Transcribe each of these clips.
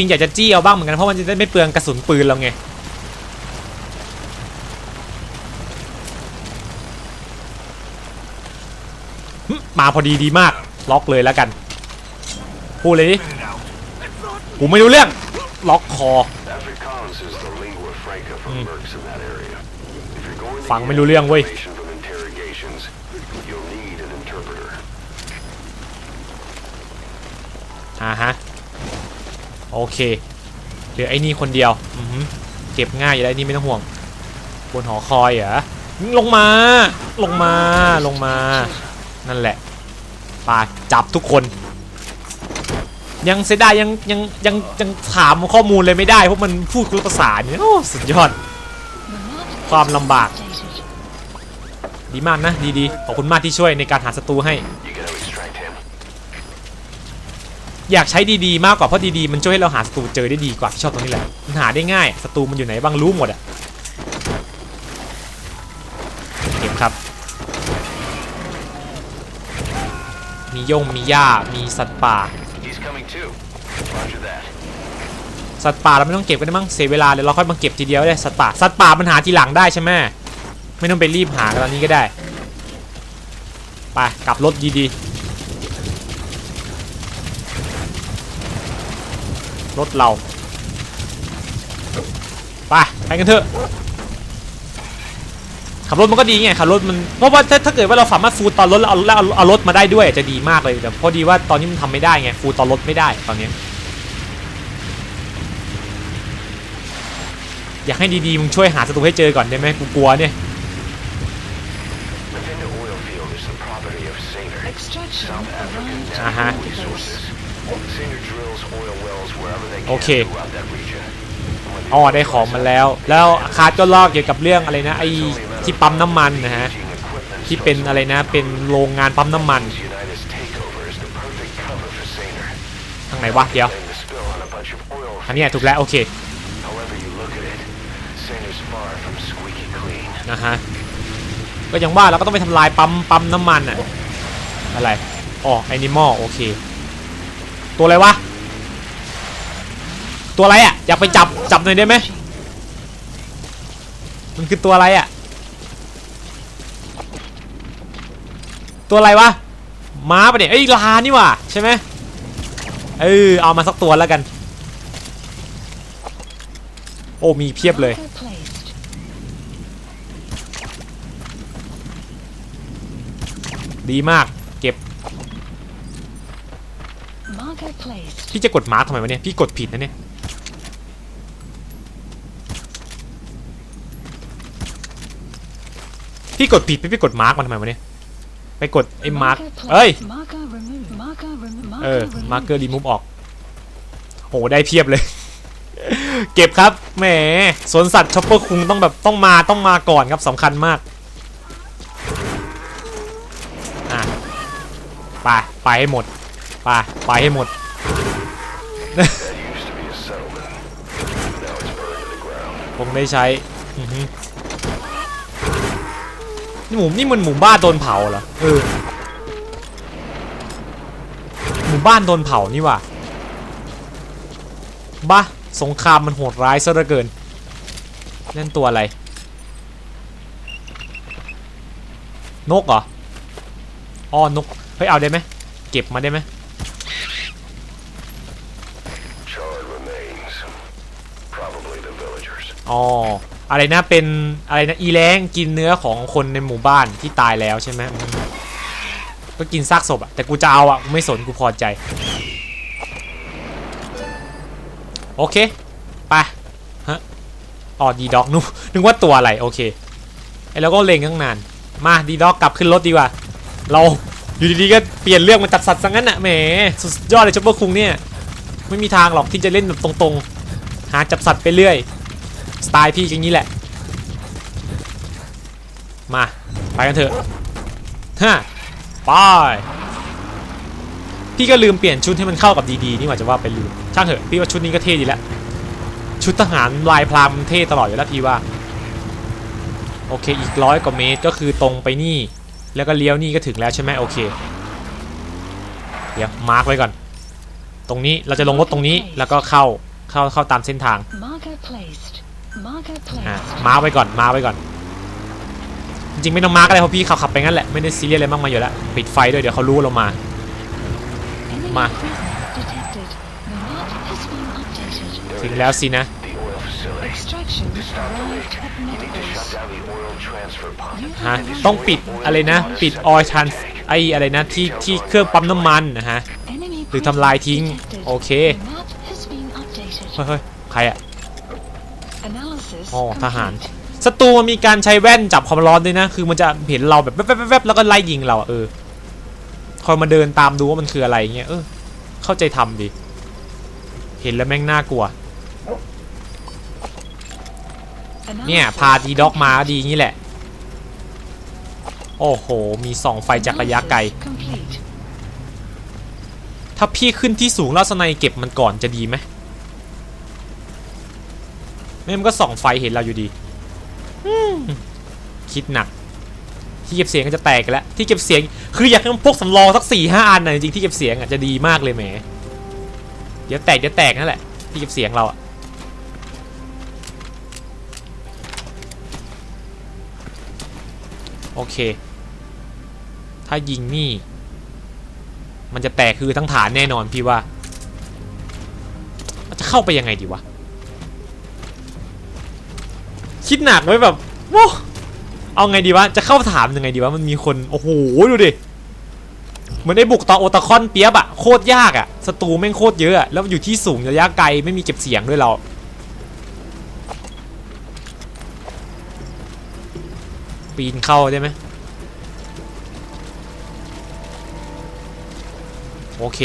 ริงอยากจะจี้เอาบ้างเหมือนกันเพราะมันจะได้ไม่เปลืองกระสุนปืนเราไงมาพอดีดีมาก ล็อกเลยแล้วกัน พูดเลยดิกูไม่รู้เรื่อง ล็อกคอ ฟังไม่รู้เรื่องเว้ยอ่าฮะ โอเคเหลือไอ้นี่คนเดียวอืเก็บง่ายอยู่แล้วไอ้นี่ไม่ต้องห่วง บนหอคอยเหรอลงมา ลงมาลงมา นั่นแหละปาจับทุกคน ยังเสียดายยังยังยังยังถามข้อมูลเลยไม่ได้เพราะมันพูดคนละภาษาเนี่ยโอ้สุดยอด ความลำบาก ดีมากนะดีๆขอบคุณมากที่ช่วยในการหาศัตรูให้ อยากใช้ดีๆมากกว่าเพราะดีๆมันช่วยให้เราหาศัตรูเจอได้ดีกว่าชอบตรงนี้แหละมันหาได้ง่ายศัตรูมันอยู่ไหนบ้างรู้หมดอะเก็บครับ มีย่งมีหญ้ามีสัตว์ป่าสัตว์ป่าเราไม่ต้องเก็บกันได้มั้งเสียเวลาเดี๋ยเราค่อยมาเก็บทีเดียวได้สัตว์ป่าสัตว์ป่ามันหาทีหลังได้ใช่ไหมไม่ต้องไปรีบหากันตอนนี้ก็ได้ไปกลับรถดีๆ รถเราไปไปกันเถอะขับรถมันก็ดีไงขับรถมันเพราะว่าถ้าถ้าเกิดว่าเราสามารถฟูลตอนรถแล้วเอาแล้วเอาเอารถมาได้ด้วยจะดีมากเลยแต่พอดีว่าตอนนี้มันทำไม่ได้ไงฟูลตอนรถไม่ได้ตอนนี้ อยากให้ดีๆมึงช่วยหาศัตรูให้เจอก่อนได้ไหมกูกลัวเนี่ย Within the oil field is the property of Saner. Extraction South African arrived Uh-huh. natural resources. Saner drills oil wells wherever they can Okay. throughout that region. When the อ๋อ oil ได้ของ runs มา out, แล้ว แล้วคาร์ดก็ลอกเกี่ยวกับเรื่องอะไรนะไอ้ที่ปั๊มน้ำมันนะฮะ aging equipment ที่เป็น starts อะไรนะเป็นโรงงานปั๊มน้ำมัน United's takeover is the perfect cover for Saner. ทางไหนวะเดี๋ยว Blame the spill on a bunch of oil อันเนี้ยถูกแล้วโอเค However you look at it, Saner's far from squeaky clean. นะฮะก็อย่างว่าเราก็ต้องไปทำลายปั๊มปั๊มน้ำมันอะอะไรอ๋อแอนิมอลโอเค ตัวอะไรวะ ตัวอะไรอะอยากไปจับ จับหน่อยได้ไหม มันคือตัวอะไรอะตัวอะไรวะ ม้าปะเนี่ย เอ้ยลานี่ว่ะใช่ไหมเออเอามาสักตัวแล้วกัน โอ้มีเพียบเลยดีมาก เก็บ Marker placed. พี่จะกดมาร์กทำไมวะเนี่ย พี่กดผิดนะเนี่ย พี่กดผิดพี่ไปกดมาร์กมันทำไมวะเนี่ย ไปกดไอ้มาร์ก Marker placed. เอ้ย Marker removed. Marker removed. เออ Marker มาร์ removed. เกอร์รีมูฟออก โห ได้เพียบเลย เก็บครับ แหม สวนสัตว์ชอปเปอร์คุงต้องแบบต้องมาต้องมาก่อนครับสำคัญมาก อะ ไป ไปให้หมด ไปไปให้หมด คงได้ใช้ นี่หมู่นี่มันหมู่บ้านโดนเผาเหรอ เออ หมู่บ้านโดนเผานี่ว่ะบ้าสงครามมันโหดร้ายซะเหลือเกินนั่นตัวอะไร นกเหรออ๋อนก เฮ้ย เอาได้ไหม เก็บมาได้ไหม อ๋ออะไรนะเป็นอะไรนะอีแรงกินเนื้อของคนในหมู่บ้านที่ตายแล้วใช่ไหมก็กินซากศพอะแต่กูจะเอาอะกูไม่สนกูพอใจ โอเคไปฮะอ๋อดีด็อกนึกนึกว่าตัวอะไรโอเคไอ้เราก็เลงตั้งนาน มาดีด็อกกลับขึ้นรถดีกว่า เราอยู่ดีๆก็เปลี่ยนเรื่องมาจับสัตว์ซะงั้นอะแหมสุดยอดเลยช็อปเปอร์คุงเนี่ยไม่มีทางหรอกที่จะเล่นแบบตรงๆ หาจับสัตว์ไปเรื่อย สไตล์พี่อย่างนี้แหละ มา ไปกันเถอะฮะไปพี่ก็ลืมเปลี่ยนชุดให้มันเข้ากับดีๆนี่หว่าจะว่าไปลืมช่างเถอะพี่ว่าชุดนี้ก็เท่ดีแล้วชุดทหารลายพรามเท่ตลอดอยู่แล้วพี่ว่าโอเคอีกร้อยกว่าเมตรก็คือตรงไปนี่ แล้วก็เลี้ยวนี่ก็ถึงแล้วใช่ไหมโอเคเดี๋ยวมาร์กไว้ก่อน ตรงนี้เราจะลงรถตรงนี้แล้วก็เข้าเข้าเข้าตามเส้นทาง Marker placed. อะ placed. มาร์กไว้ก่อนมาร์กไว้ก่อน จริงๆไม่ต้องมาร์กอะไรเพราะพี่ขับขับไปงั้นแหละไม่ได้ซีเรียสอะไรมากมายอยู่แล้วปิดไฟด้วยเดี๋ยวเขารู้ว่าเรามา Enemy Ma. presence detected. The map has been updated. ถึงแล้วสินะ The oil facility. Extraction arrived at You need to shut Medbase. down the oil transfer pump. You ฮะ have ต้องปิดอะไรนะ ปิดออยทันไออะไรนะที่ที่เครื่องปั๊มน้ำมันนะฮะ enemy หรือทำลายทิ้ง presence detected. โอเค The map has been updated. เฮ้ยเฮ้ยใครอะ Analysis อ๋อทหาร complete. ศัตรูมันมีการใช้แว่นจับความร้อนด้วยนะ คือมันจะเห็นเราแบบแวบๆๆๆแล้วก็ไล่ยิงเราอะเออคอยมาเดินตามดูว่ามันคืออะไรเงี้ยเออเข้าใจทำดิ เห็นแล้วแม่งน่ากลัว เนี่ยพาดีด็อกมาก็ดีอย่างนี้แหละ โอ้โห มีส่องไฟจากระยะไกล Analysis complete. ถ้าพี่ขึ้นที่สูงแล้วสไนเก็บมันก่อนจะดีไหม ไม่งั้นมันก็ส่องไฟเห็นเราอยู่ดีคิดหนัก ที่เก็บเสียงก็จะแตกกันแล้ว ที่เก็บเสียง คืออยากให้มันพกสำรองสักสี่ห้าอันนะจริงๆที่เก็บเสียงอะจะดีมากเลยแหมเดี๋ยวแตกเดี๋ยวแตกนั่นแหละ ที่เก็บเสียงเราอะโอเค ถ้ายิงนี่ มันจะแตกคือทั้งฐานแน่นอนพี่ว่า มันจะเข้าไปยังไงดีวะ คิดหนักไว้แบบโว้เอาไงดีวะ จะเข้าฐานยังไงดีวะ มันมีคน โอ้โห ดูดิ เหมือนไอ้บุกต่อโอตาคอนเปียบอะโคตรยากอะศัตรูแม่งโคตรเยอะอะแล้วอยู่ที่สูงระยะไกลไม่มีเก็บเสียงด้วยเรา ปีนเข้าได้ไหมโอเค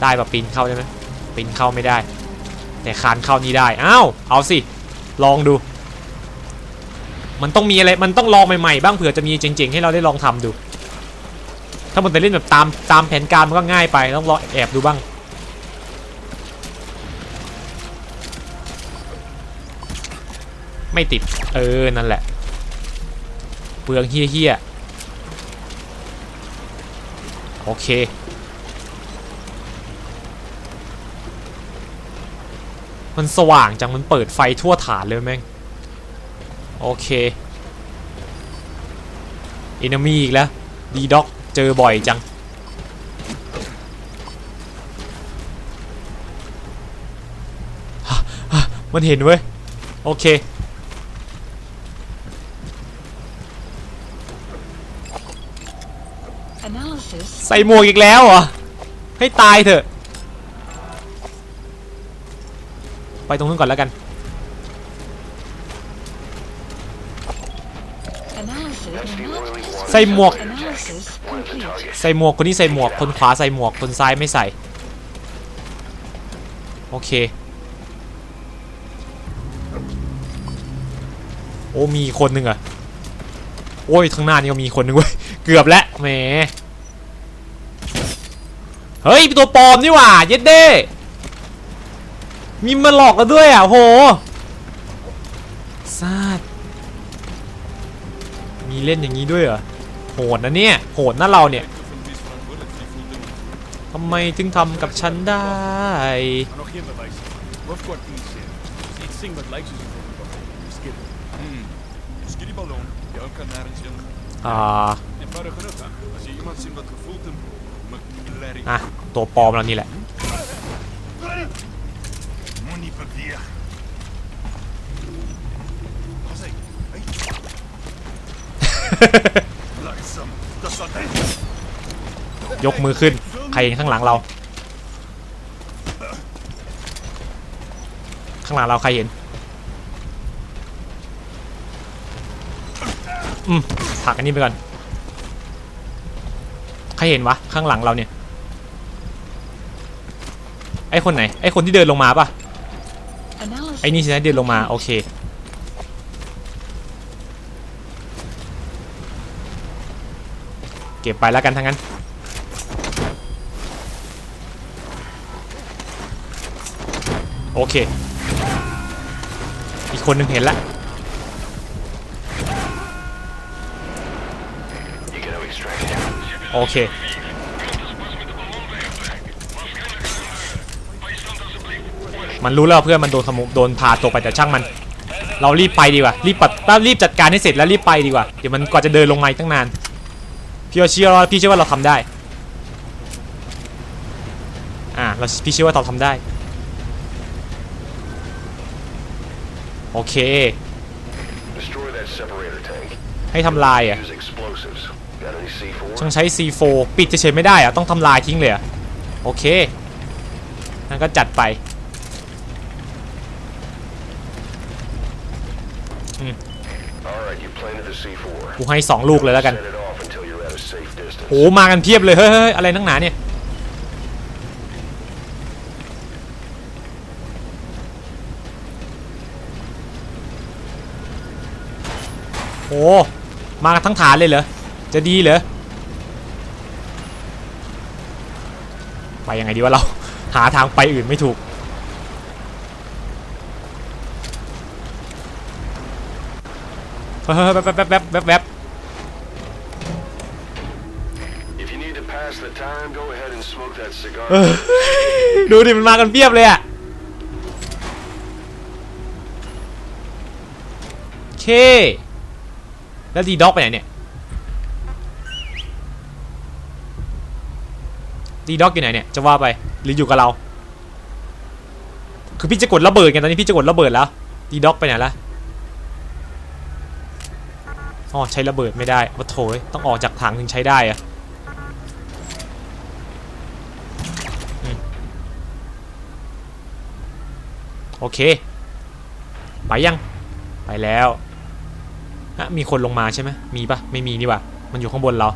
ได้ปะปีนเข้าได้ไหมปีนเข้าไม่ได้ แต่คานเข้านี่ได้ อ้าว เอาสิ ลองดู มันต้องมีอะไร มันต้องลองใหม่ๆบ้างเผื่อจะมีเจ๋งๆให้เราได้ลองทำดู ถ้ามันไปเล่นแบบตามตามแผนการมันก็ง่ายไปต้องลองแอบดูบ้าง ไม่ติด เออ นั่นแหละ เปลืองเฮี้ยๆ โอเคมันสว่างจัง มันเปิดไฟทั่วฐานเลยแม่ง โอเคเอนมีอีกแล้วดีด็อกเจอบ่อยจัง มันเห็นเว้ย โอเค Analysis ใส่หมวกอีกแล้วเหรอ ให้ตายเถอะ ไปตรงนู้นก่อนแล้วกัน ใส่หมวก ใส่หมวกคนนี้ใส่หมวกคนขวาใส่หมวกคนซ้ายไม่ใส่ โอเค โอ้มีคนหนึ่งอะโอ้ยข้างหน้านี่ก็มีคนหนึ่งเว้ยเกือบแล้วแหมเฮ้ยเป็นตัวปลอมนี่หว่าเย็ดเด้มีมาหลอกเราด้วยอะโหซาด มีเล่นอย่างนี้ด้วยเหรอ โหดนะเนี่ย โหดนะเราเนี่ยทำไมถึงทำกับฉันได้ Maar nog geen bewijs. Wat kort iets in. Iets zing wat lijkt zo Skid. Hmm. Skiddieballon. Jouw kanarentje. อ่า Eenvoudig genoeg hè. Als je iemand ziet wat gevoeld hem. McLaren. อะตัวปลอมเรานี่แหละ ยกมือขึ้น ใครเห็นข้างหลังเรา ข้างหลังเราใครเห็นอืมผักอันนี้ไปก่อน ใครเห็นวะ ข้างหลังเราเนี่ย ไอคนไหน ไอคนที่เดินลงมาปะไอนี่สินะเดินลงมา โอเค เก็บไปแล้วกันทั้งนั้น โอเค อีกคนหนึ่งเห็นละโอเค มันรู้แล้วเพื่อนมันโดนขโมยโดนพาตัวไปแต่ช่างมัน เรารีบไปดีกว่า รีบปัดรีบจัดการให้เสร็จแล้วรีบไปดีกว่า เดี๋ยวมันกว่าจะเดินลงมาอีกตั้งนาน พี่เชื่อว่าพี่เชื่อว่าเราทำได้ อ่าเราพี่เชื่อว่าเราทำได้ โอเค Destroy that separator tank. ให้ทำลายอะ Use explosives. Got any C4? ต้องใช้ C4 ปิดเฉยๆไม่ได้อะต้องทำลายทิ้งเลยอะโอเคงั้นก็จัดไป Alright, you planted the C4. กูให้2ลูกเลยแล้วกัน โหมากันเพียบเลยเฮ้ยอะไรนักหนาเนี่ยโหมากันทั้งฐานเลยเหรอจะดีเหรอไปยังไงดีวะเราหาทางไปอื่นไม่ถูกเฮ้ยแป๊บแป๊บแป๊บแป๊บแป๊บ time, go ahead and smoke that cigar. ดูดิมันมากันเพียบเลยอะเค แล้วดีด็อกไปไหนเนี่ย ดีด็อกอยู่ไหนเนี่ย จะว่าไป หรืออยู่กับเรา คือพี่จะกดระเบิดไงตอนนี้พี่จะกดระเบิดแล้ว ดีด็อกไปไหนละอ๋อใช้ระเบิดไม่ได้โอ้โถยต้องออกจากถังถึงใช้ได้อะ โอเค ไปยัง ไปแล้วอะมีคนลงมาใช่ไหมมีปะไม่มีนี่ว่ามันอยู่ข้างบนเรา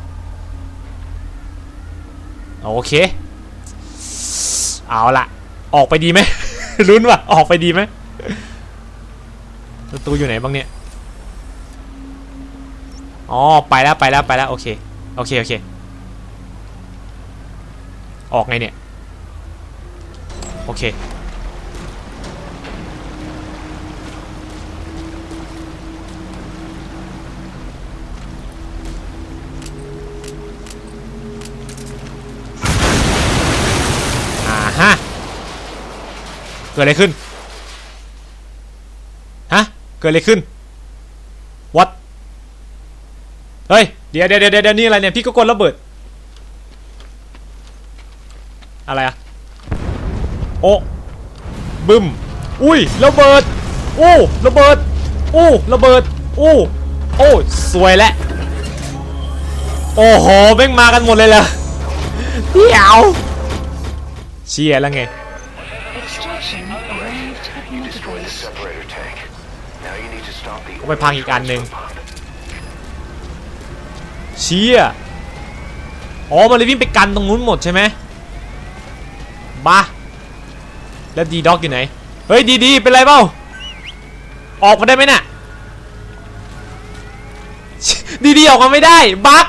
โอเค เอาละออกไปดีไหมลุ้นว่ะ ออกไปดีไหมประตูอยู่ไหนบ้างเนี่ย อ๋อ ไปแล้วไปแล้วไปแล้วโอเค โอเค โอเค ออกไงเนี่ย โอเค กิดอะไรขึ้น ฮะ เกิดอะไรขึ้น what เฮ้ยเดี๋ยวเดี๋ยวเดี๋ยวเดี๋ยวนี่อะไรเนี่ย พี่ก็กดระเบิด อะไรอะโอ้บึ้มอุ้ย ระเบิดอู้ระเบิดอู้ระเบิดอู้โอ้สวยแล้วโอ้โหแม่งมากันหมดเลยเหรอเดี๋ยวเชียร์แล้วไง Extraction arrived at Destroy the Motherbase. separator tank. Now you need to stop the ไปพังอีกอันหนึ่งเชียอ๋อมันเลยวิ่งไปกันตรงนู้นหมดใช่ไหมบ้าแล้วดีด็อกอยู่ไหน เฮ้ยดีดีเป็นไรเปล่า ออกมาได้ไหมน่ะ ดีดีออกมาไม่ได้บั๊ก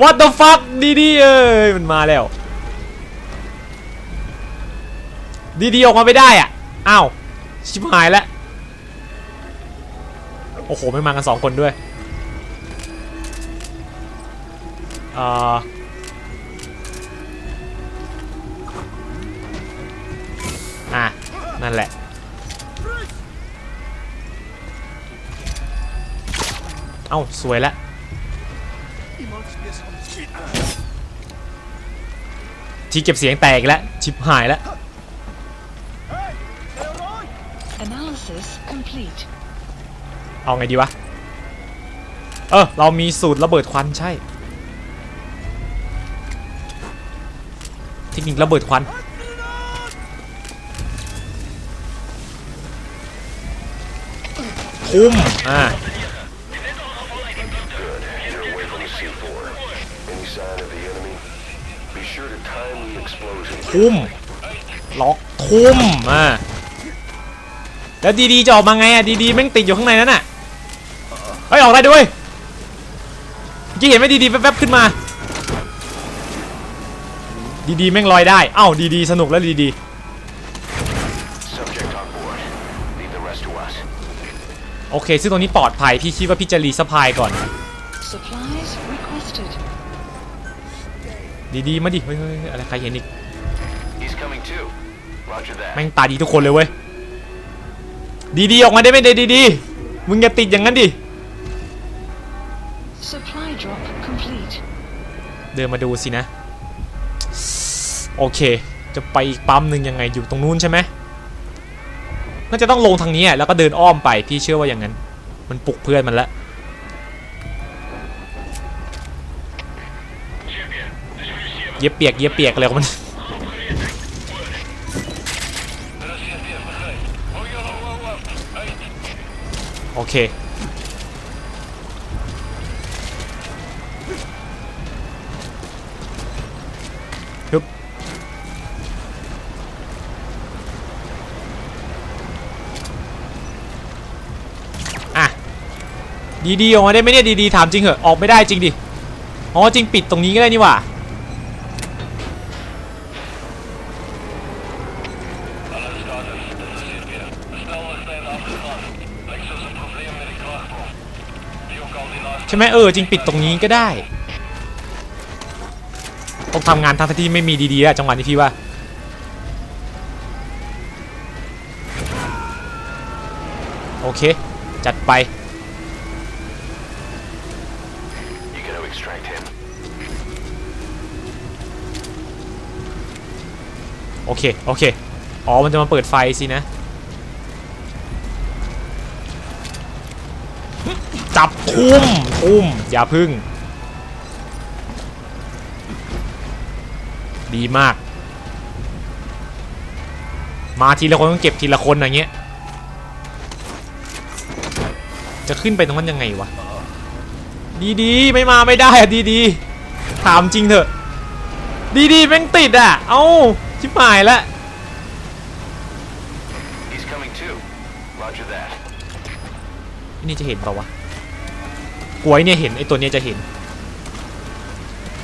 What the fuck ดีดีเอ้ยมันมาแล้ว ดีดีออกมาไม่ได้อะ อ้าว ชิบหายแล้วโอ้โหไม่มากันสองคนด้วยอ่ออะ นั่นแหละ เอ้า สวยแล้วที่เก็บเสียงแตกอีกแล้ว ชิบหายแล้ว เอาไงดีวะ เออ เรามีสูตรระเบิดควันใช่ทคนิคระเบิดควัน ทุ่ม อ่า ทุ่ม ล็อกทุ่ม อ่า แล้วดีๆจะออกมาไงอะดีๆแม่งติดอยู่ข้างในนั้นน่ะเฮ้ยออกได้ด้วยเมื่อกี้เห็นไหมดีๆแวบๆขึ้นมา ดีๆแม่งลอยได้เอ้าดีๆสนุกแล้วดีๆ Subject the rest to us. โอเค ซึ่งตรงนี้ปลอดภัย พี่คิดว่าพี่จะรีสปายก่อน Supplies requested. ดีๆ มาดิเฮ้ยเฮ้ยเฮ้ยอะไรใครเห็นอีก He's coming too. Roger that. แม่งตาดีทุกคนเลยเว้ย ดีๆออกมาได้ไหมเดดีๆมึงอย่าติดอย่างนั้นดิ Supply drop complete. เดินมาดูสินะ โอเค จะไปอีกปั๊มหนึ่งยังไงอยู่ตรงนู้นใช่ไหมน่าจะต้องลงทางนี้อะแล้วก็เดินอ้อมไปพี่เชื่อว่าอย่างนั้น มันปลุกเพื่อนมันแล้วเย็บเปียกเย็บเปียกอะไรของมัน โอเค ฮึบ อะ ดีๆ ออกมาได้ไหมเนี่ย ดีๆ ถามจริงเหอะ ออกไม่ได้จริงดิ อ๋อ จริงปิดตรงนี้ก็ได้นี่หว่า ช่ไหมเออจริงปิดตรงนี้ก็ได้ต้องทำงานทั้งที่ไม่มีดีๆอะจังหวะนี้พี่ว่าโอเค จัดไป You gotta extract him. โอเค โอเค อ๋อ มันจะมาเปิดไฟสินะ จับทุ่มทุ่มอย่าพึ่ง ดีมาก มาทีละคนต้องเก็บทีละคนอย่างเงี้ย จะขึ้นไปตรงนั้นยังไงวะ ดีๆไม่มาไม่ได้อะดีๆถามจริงเถอะ ดีๆแม่งติดอะ เอ้า ชิบหายแล้ว He's coming too. Roger that. นี่จะเห็นเปล่าวะ กล้วยเนี่ยเห็นไอ้ตัวเนี้ยจะเห็น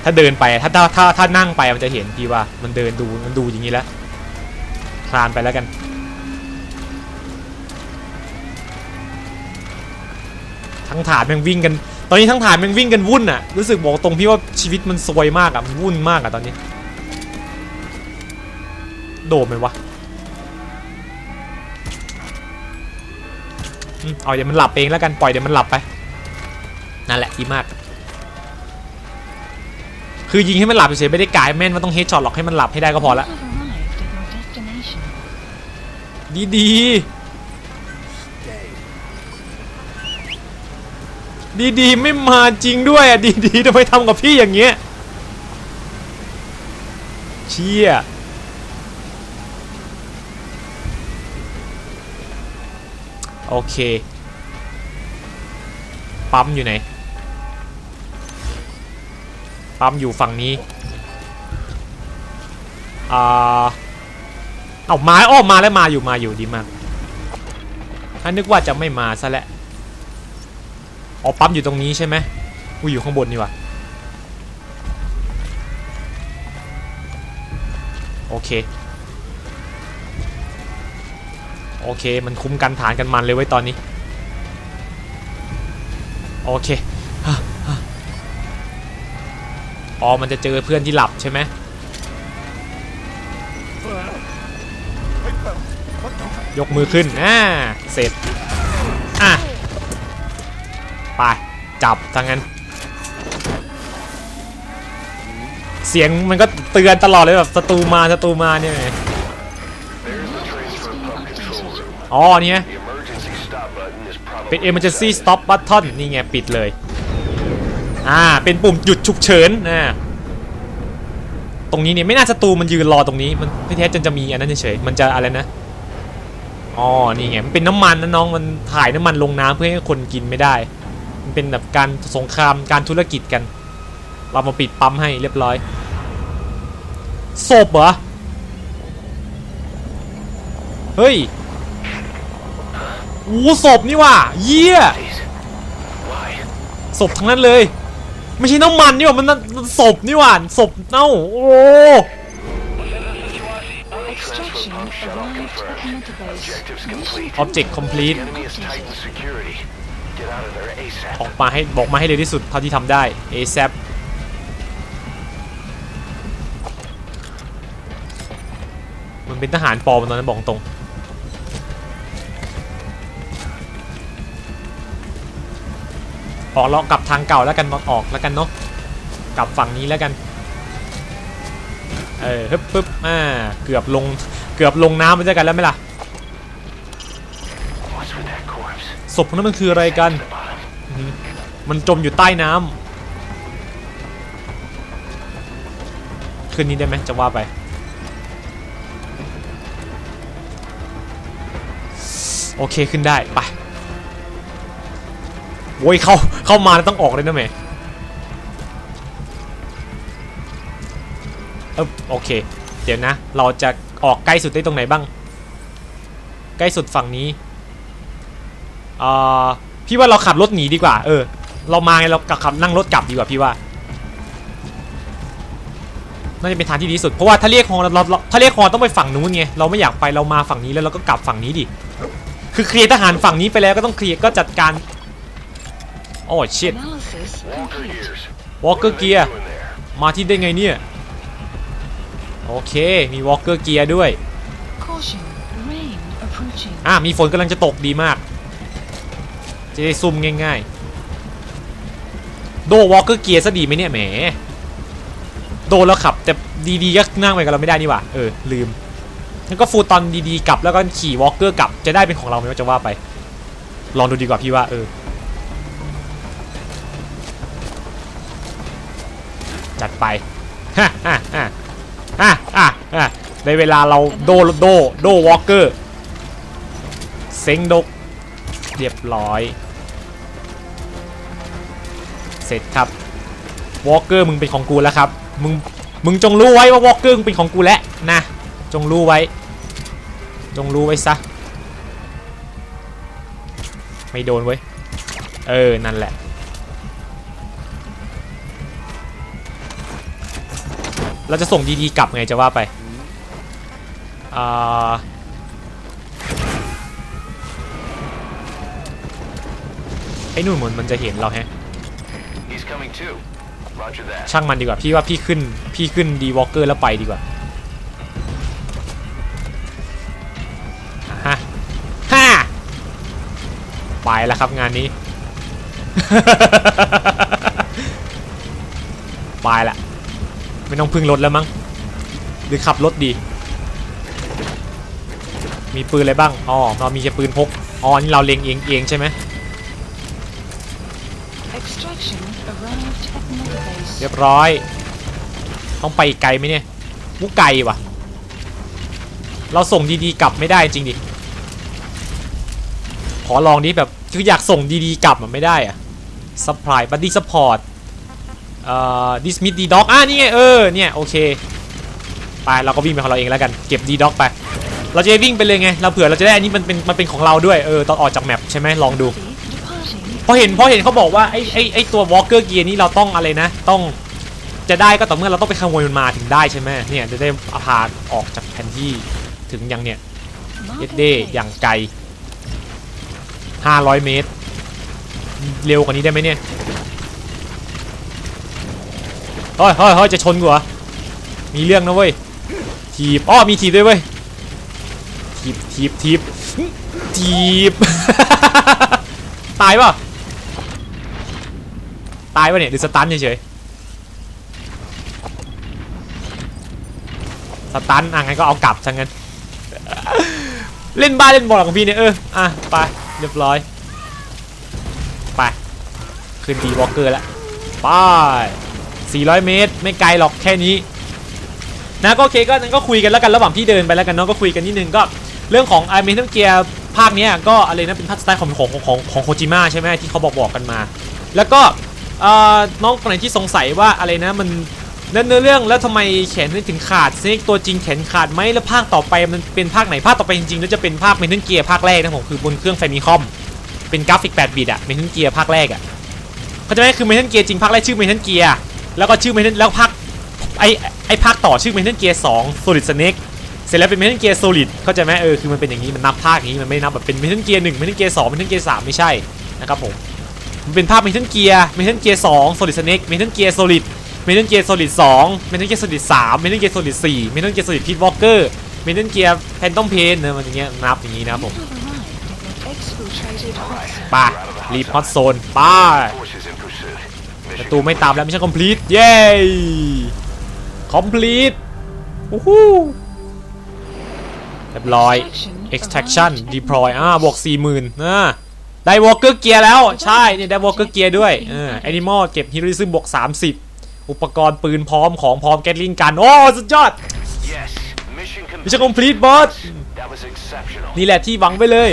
ถ้าเดินไปถ้าถ้าถ้าถ้านั่งไปมันจะเห็นพี่ว่ามันเดินดูมันดูอย่างนี้แล้วคลานไปแล้วกันทั้งฐานแม่งวิ่งกัน ตอนนี้ทั้งฐานแม่งวิ่งกันวุ่นอะรู้สึกบอกตรงพี่ว่าชีวิตมันซวยมากอะมันวุ่นมากอะตอนนี้ โดดไหมวะอืมเอาเดี๋ยวมันหลับเองแล้วกันปล่อยเดี๋ยวมันหลับไป นั่นแหละดีมาก คือยิงให้มันหลับเฉยๆไม่ได้กายแม่นว่าต้องเฮดช็อตหรอกให้มันหลับให้ได้ก็พอละดีดีดีดีๆไม่มาจริงด้วยอะดีดีๆทำไมทำกับพี่อย่างเงี้ยเชี่ยโอเค ปั๊มอยู่ไหน ปั๊มอยู่ฝั่งนี้อ่าเอามาอ้อมมาแล้วมาอยู่มาอยู่ดีมากถ้านึกว่าจะไม่มาซะและ้วอ๋อปั๊มอยู่ตรงนี้ใช่ไหมกูอยู่ข้างบนนี่วะโอเค โอเค มันคุ้มกันฐานกันมันเลยไว้ตอนนี้ โอเค อ๋อมันจะเจอเพื่อนที่หลับใช่ไหมยกมือขึ้นอ่าเสร็จ อะ ไป จับทางนั้น เสียงมันก็เตือนตลอดเลยแบบศัตรูมาศัตรูมาเนี่ยอ๋อเนี่ยเป็น emergency stop button นี่ไง ปิดเลย อ่า เป็นปุ่มหยุดฉุกเฉินนะตรงนี้เนี่ยไม่น่าศัตรูมันยืนรอตรงนี้ มันพี่แท้จนจะมีอันนั้นเฉยมันจะอะไรนะอ๋อนี่ไงมันเป็นน้ำมันนะน้องมันถ่ายน้ำมันลงน้ำเพื่อให้คนกินไม่ได้ มันเป็นแบบการสงครามการธุรกิจกัน เรามาปิดปั๊มให้เรียบร้อยศพเหรอเฮ้ยโอ้ศพนี่ว่ะเยี่ยศพทั้งนั้นเลย ไม่ใช่น้ำมันนี่หว่ามันนั่นมันศพนี่หว่าศพเน่าโอ้ Extraction Shut off arrived at confirmed. Metabase. Objectives Mission complete. Object complete The enemy has tightened security. Get out of there ASAP. ออกมาให้บอกมาให้เร็วที่สุดเท่าที่ทำได้ ASAP มันเป็นทหารปลอมตอนนั้นบอกตรง ออกแล้วกลับทางเก่าแล้วกันออกแล้วกันเนาะกลับฝั่งนี้แล้วกันเออฮึบปึ๊บอ่าเกือบลงเกือบลงน้ำไปด้วยกันแล้วไหมล่ะศพนั้นมันคืออะไรกัน มันจมอยู่ใต้น้ำขึ้นนี้ได้ไหมจะว่าไปโอเคขึ้นได้ไป โว้ยเข้าเข้ามาแล้วต้องออกเลยนะแม่เออโอเค เดี๋ยวนะ เราจะออกใกล้สุดได้ตรงไหนบ้าง ใกล้สุดฝั่งนี้อ่าพี่ว่าเราขับรถหนีดีกว่า เออ เรามาไงเราขับนั่งรถกลับดีกว่าพี่ว่าน่าจะเป็นทางที่ดีสุดเพราะว่าถ้าเรียกฮอเราเราถ้าเรียกฮอต้องไปฝั่งนู้นไงเราไม่อยากไปเรามาฝั่งนี้แล้วเราก็กลับฝั่งนี้ดิคือเคลียร์ทหารฝั่งนี้ไปแล้วก็ต้องเคลียร์ก็จัดการ โอ้ชิต Analysis Walker complete. gears. วอลเกอ What ร์ are เกี they ยร์ doing there? มาที่ได้ไงเนี่ย โอเค มีวอลเกอร์เกียร์ด้วย Caution. Rain approaching. อะมีฝนกำลังจะตกดีมาก จะได้ซุ่มง่ายๆ โดวอลเกอร์เกียร์ซะดีไหมเนี่ยแหม โดแล้วขับ แต่ดีๆก็นั่งไปกับเราไม่ได้นี่หว่าเออ ลืมงั้นก็ฟูลตอนดีๆกลับแล้วก็ขี่วอลเกอร์กลับจะได้เป็นของเราไหมว่าจะว่าไป ลองดูดีกว่าพี่ว่าเออ จัดไปฮ่าฮ่าฮ่าฮ่าฮ่าในเวลาเราโดโดโดวอลเกอร์เซ็งดกเรียบร้อย เสร็จครับวอลเกอร์มึงเป็นของกูแล้วครับมึงมึงจงรู้ไว้ว่าวอลเกอร์มึงเป็นของกูแล้วนะจงรู้ไว้ จงรู้ไว้ซะไม่โดนเว้ยเออนั่นแหละ เราจะส่งดีๆกลับไงจะว่าไปอ่าไอ้นู่นเหมือนมันจะเห็นเราแฮะ He's coming too. Roger that. ช่างมันดีกว่าพี่ว่าพี่ขึ้นพี่ขึ้นดีวอลเกอร์แล้วไปดีกว่าฮะฮ่าไปแล้วครับงานนี้ ไปละ ไม่ต้องพึ่งรถแล้วมั้งหรือขับรถดี มีปืนอะไรบ้างอ๋อเรามีแค่ปืนพกอ๋อนี่เราเล็งเองเองใช่ไหม Extraction arrived at Metabase. เรียบร้อย ต้องไปอีกไกลไหมเนี่ยมุกไกลว่ะเราส่งดีๆกลับไม่ได้จริงดิขอลองดิแบบคืออยากส่งดีๆกลับมันไม่ได้อะ supply buddy support เอ่อ dismiss d dog อะนี่ไงเออเนี่ยโอเคไปเราก็วิ่งไปของเราเองแล้วกันเก็บ d dog ไป เราจะวิ่งไปเลยไงเราเผื่อเราจะได้อันนี้มันเป็นมันเป็นของเราด้วยเออตอนออกจากแมปใช่ไหมลองดูพอเห็นพอเห็นเขาบอกว่าไอ้ไอ้ไอ้ตัววอลเกอร์เกียร์นี่เราต้องอะไรนะ ต้องจะได้ก็ต่อเมื่อเราต้องไปขโมยมันมาถึงได้ใช่ไหมเนี่ยจะได้อพาออกจากแผนที่ถึงยังเนี่ยเอด Market เดอย่างไกล 500 เมตร เร็วกว่านี้ได้ไหมเนี่ย เฮ้ยเฮ้ยเฮ้ยจะชนกูเหรอมีเรื่องนะเว้ยทีบอ้อมีทีบด้วยเว้ยทีบทีบทีบทีบตายป่ะตายป่ะเนี่ยหรือสตันเฉยๆสตันอะงั้นก็เอากลับซะงั้นเล่นบ้าเล่นบอลของพี่เนี่ยเอออะไปเรียบร้อยไปขึ้นดีวอลเกอร์แล้วไป 400 เมตร ไม่ไกลหรอกแค่นี้นะก็โอเคก็นั้นก็คุยกันแล้วกันระหว่างที่เดินไปแล้วกันเนาะก็คุยกันนิดนึงก็เรื่องของไอเมทัลเกียร์ภาคเนี้ยก็อะไรนะเป็นภาคสไตล์ของของของของโคจิมะใช่ไหมที่เขาบอกบอกกันมา แล้วก็น้องคนไหนที่สงสัยว่าอะไรนะมันเนื้อเนื้อเรื่องแล้วทำไมแขนถึงขาดเซกตัวจริงแขนขาดไหมแล้วภาคต่อไปมันเป็นภาคไหนภาคต่อไปจริงๆแล้วจะเป็นภาคเมทัลเกียร์ภาคแรกนะผมคือบนเครื่องแฟมิคอมเป็นกราฟิก8บิตอะเมทัลเกียร์ภาคแรกอะเขาจะไหมคือเมทัลเกียร์จริงภาคแรกชื่อเมทัลเกียร์ แล้วก็ชื่อเมทัลแล้วภาคไอไอภาคต่อชื่อ Metal Gear 2 Solid Snake เสร็จแล้วเป็นเมทัลเกียร์โซลิดเข้าใจไหมเออคือมันเป็นอย่างนี้มันนับภาคอย่างนี้มันไม่ได้นับแบบเป็นเมทัลเกียร์หนึ่งเมทัลเกียร์สองเมทัลเกียร์สามไม่ใช่นะครับผมมันเป็นภาพเมทัลเกียร์เมทัลเกียร์สองโซลิดสเน็กเมทัลเกียร์โซลิดเมทัลเกียร์โซลิดสองเมทัลเกียร์โซลิดสามเมทัลเกียร์โซลิดสี่เมทัลเกียร์โซลิดพีทวอลเกอร์เมทัลเกียร์แพนตอมเพนเนี่ยมันอย่างเงี้ยนับอย่างนี้นะครับผม You've arrived at the exfiltrated hot zone. ไป่ะรีพอตโซนไป้า Forces in pursuit. ประ Mission ตูไม่ตามแล้วมิชชั่นคอมพลีทเย้คอมพลีทวู้ฮู้เรียบร้อย extraction deploy อ่าบวก40,000อ่าได้วอลเกอร์เกียร์แล้วใช่เนี่ยได้วอลเกอร์เกียร์ด้วยเออ animal เก็บฮิโรซิซึมบวก 30 อุปกรณ์ปืนพร้อมของพร้อมแกตลิงกัน โอ้สุดยอด Yes. Mission มิชชั่น complete. คอมพลีทบอส That was exceptional. นี่แหละที่หวังไปเลย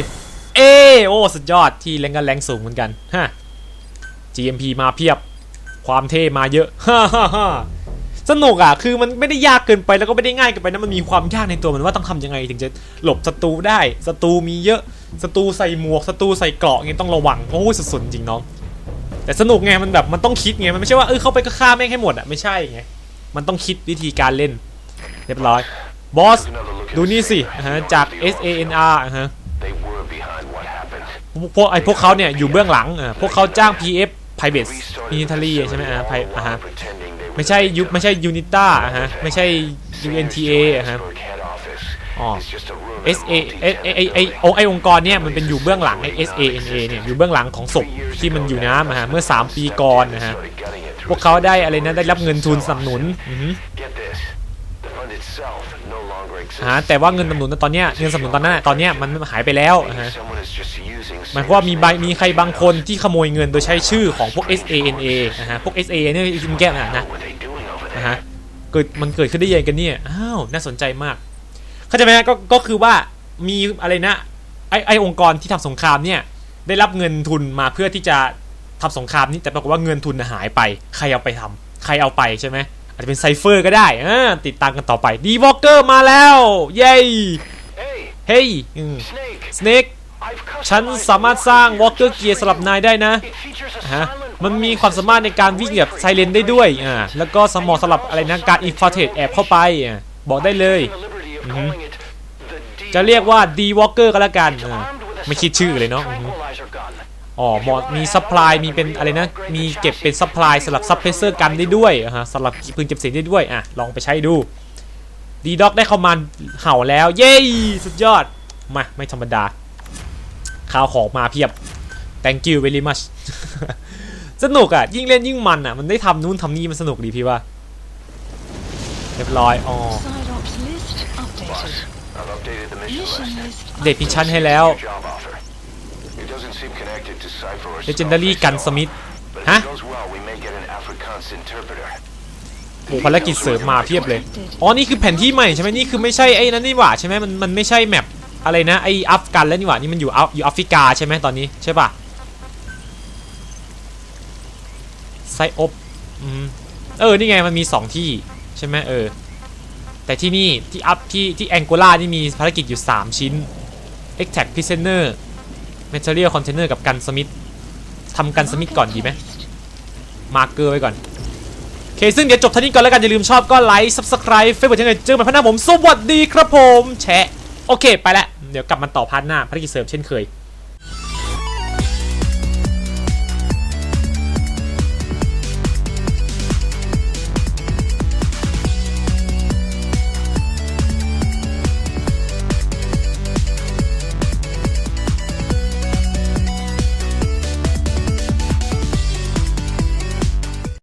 เอโอ้สุดยอดที่แรงกันแรงสูงเหมือนกันฮะ GMP มาเพียบ ความเท่มาเยอะฮ่าฮ่าฮ่าสนุกอะคือมันไม่ได้ยากเกินไปแล้วก็ไม่ได้ง่ายเกินไปนะมันมีความยากในตัวมันว่าต้องทำยังไงถึงจะหลบศัตรูได้ศัตรูมีเยอะศัตรูใส่หมวกศัตรูใส่เกราะเงี้ยต้องระวังโอ้ยสุดจริงน้องแต่สนุกไงมันแบบมันต้องคิดไงมันไม่ใช่ว่าเออเข้าไปก็ฆ่าแม่งให้หมดอะไม่ใช่ไงมันต้องคิดวิธีการเล่น เรียบร้อยบอสดูนี่สิฮะจาก S A N R อะฮะพวกพวกไอ้พวกเขาเนี่ยอยู่เบื้องหลังอะพวกเขาจ้าง PF Private Restarted Military the ใช่ไหม facility อะ all ไพอะฮะ while pretending they were ไม่ใช่ยุ the ไม่ใช่ Unita อะฮะไม่ใช่ UNTA อะฮะ Johannesburg head office. อ๋อ It's just a room in S a A ไอ้ไอ้ไอ้ไอ้ multi-tenant โอไอ้องค์กรเนี่ยมันเป็นอยู่เบื้องหลังไอ้ S A N A เนี่ยอยู่เบื้องหลังของศพที่มันอยู่น้ำอะฮะเมื่อ 3 ปีก่อนนะฮะ Started gutting it through พวกเขาได้อะไรนะได้รับเงินทุนสนับสนุนอือ ฮะแต่ว่าเงินสนับสนุนตอนเนี้ยเงินสนับสนุนตอนนั้นตอนเนี้ยมันหายไปแล้วฮะหมายความว่ามีใบมีใครบางคนที่ขโมยเงินโดยใช้ชื่อของพวก S A N A นะฮะพวก S A เนี่ยอินแก้มอะนะนะฮะเกิดมันเกิดขึ้นได้ยังไงกันเนี่ยอ้าวน่าสนใจมาก เข้าใจไหมฮะก็ก็คือว่ามีอะไรนะไอไอองค์กรที่ทำสงครามเนี่ยได้รับเงินทุนมาเพื่อที่จะทำสงครามนี้แต่ปรากฏว่าเงินทุนหายไป ใครเอาไปทำใครเอาไปใช่ไหม อาจจะเป็นไซเฟอร์ก็ได้อ่าติดตามกันต่อไปดีวอลเกอร์มาแล้ว เย้ Hey, เฮ้ย Snake. สเนก I've customized ฉันสามารถสร้างวอลเกอร์เกียร์สำหรับนายได้นะ It features a ฮะ silent มันมี running ความสามารถในการวิ่งแบบไซเลนได้ด้วยอ่าแล้วก็สมองสำหรับอะไรนะการอินฟ l เท e แอบเข้าไปอ่าบอกได้เลย the liberty of calling it the D- จะเรียกว่าดีวอลเกอร์ก็แล้วกัน It's อ่า armed with a ไม่คิดชื่อเลยเนาะ tranquilizer gun. อ๋อหมอมีซัพพลายมีเป็นอะไรนะมีเก็บเป็นซัพพลายสำหรับซับเพรสเซอร์กันได้ด้วยอะฮะสำหรับปืนเก็บเสียงได้ด้วยอะลองไปใช้ดูดีด็อกได้เข้ามาเห่าแล้ว เย้สุดยอดมาไม่ธรรมดาข่าวของมาเพียบ thank you very much สนุกอะ ยิ่งเล่นยิ่งมันอะ มันได้ทำนู่นทำนี่มันสนุกดีพี่ว่า เรียบร้อย อ๋อ Side ops list updated. I've updated the mission Mission list. list เด็ดมิชชั่นให้แล้ว Your job offer. It doesn't seem connected to Cypher or Legendary Starface กัน at all. สมิธ But if Hả? it goes well, we may get an Afrikaans interpreter. โอ้ภารกิจเสริมมาเพียบเลย อ๋อ นี่คือแผนที่ใหม่ใช่ไหมนี่คือไม่ใช่ไอ้นั่นนี่หว่าใช่ไหมมันมันไม่ใช่แมปอะไรนะไอ้อัฟกันแล้วนี่หว่านี่มันอยู่อัฟอยู่แอฟริกาใช่ไหมตอนนี้ใช่ป่ะไซอบอืมเออ นี่ไงมันมี 2 ที่ใช่ไหมเออ แต่ที่นี่ที่อัพที่ที่แองโกลานี่มีภารกิจอยู่ 3 ชิ้น Extract Prisoner เมทัลเลียคอนเทนเนอร์กับกันสมิธทำกันสมิธก่อนดีไหมมาร์เกอร์ไว้ก่อนโอเคซึ่งเดี๋ยวจบท่านี้ก่อนแล้วกันอย่าลืมชอบก็ไลค์ subscribe เฟซบุ๊กที่ไหนเจอกันพัฒนาผมสวัสดีครับผม แชะโอเค ไปละเดี๋ยวกลับมาต่อพาร์ทหน้าภารกิจเสริมเช่นเคย